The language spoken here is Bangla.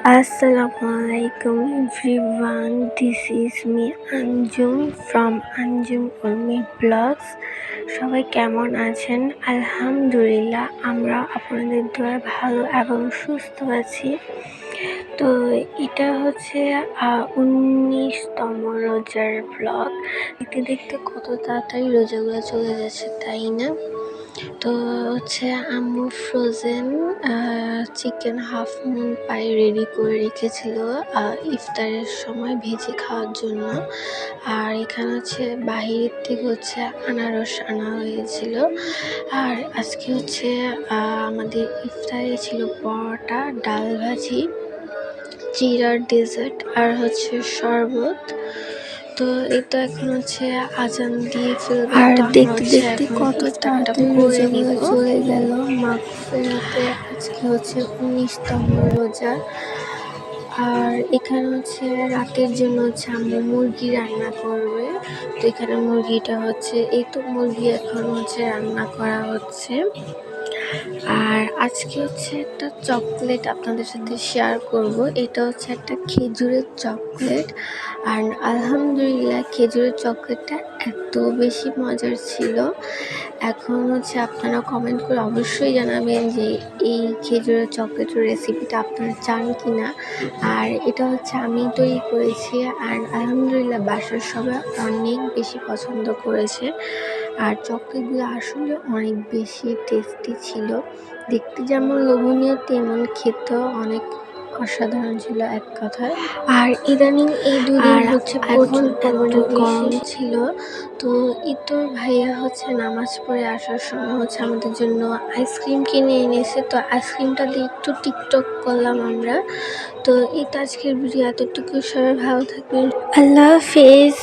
Assalamualaikum, everyone. This is me, Anjum, from Anjum Urmi Vlogs. সবাই কেমন আছেন আলহামদুলিল্লাহ, আমরা আপনাদের দোয়া ভালো এবং সুস্থ আছি তো এটা হচ্ছে উনিশতম রোজার ব্লগ দেখতে দেখতে কত তাড়াতাড়ি রোজাগুলো চলে যাচ্ছে, তাই না তো হচ্ছে আম্মু frozen chicken half moon pie ready করে রেখেছিল ইফতারের সময় ভেজে খাওয়ার জন্য। আর এখানে হচ্ছে বাহিরের থেকে হচ্ছে আনারস আনা হয়েছিল। আর আজকে হচ্ছে আমাদের ইফতারে ছিল পরোটা, ডাল ভাজি, জিরার ডেজার্ট আর হচ্ছে শরবত। তো এই তো এখন হচ্ছে আজান দিয়ে ফেলব। আর দেখতে দেখতে কত তাড়াতাড়ি। চলে গেল। মাগফিরাতে আজকে হচ্ছে উনিশতম রোজা। আর এখানে হচ্ছে রাতের জন্য হচ্ছে আম্মু মুরগি রান্না করবে। তো এখানে মুরগিটা হচ্ছে এই তো মুরগি এখন হচ্ছে রান্না করা হচ্ছে। আর আজকে হচ্ছে একটা চকলেট আপনাদের সাথে শেয়ার করব। এটা হচ্ছে একটা খেজুরের চকলেট। আর আলহামদুলিল্লাহ খেজুরের চকলেটটা এত বেশি মজার ছিল। এখন হচ্ছে আপনারা কমেন্ট করে অবশ্যই জানাবেন যে এই খেজুরের চকলেটের রেসিপিটা আপনারা চান কি না আর এটা হচ্ছে আমি তৈরি করেছি। আর আলহামদুলিল্লাহ বাসার সবাই অনেক বেশি পছন্দ করেছে। আর চকলেটগুলো আসলে অনেক বেশি টেস্টি ছিল। দেখতে যেমন লোভনীয় তেমন খেতেও অনেক অসাধারণ ছিল এক কথায়। আর ইদানিং এই দুদিন হচ্ছে এখন গরম। ছিল তো ইতো ভাইয়া হচ্ছে নামাজ পড়ে আসার সময় হচ্ছে আমাদের জন্য আইসক্রিম কিনে এনেছে। তো আইসক্রিমটা দিয়ে একটু টিকটক করলাম আমরা। তো এই তো আজকের ভিডিও এতটুকু সবাই ভালো থাকবেন। আল্লাহ হাফেজ।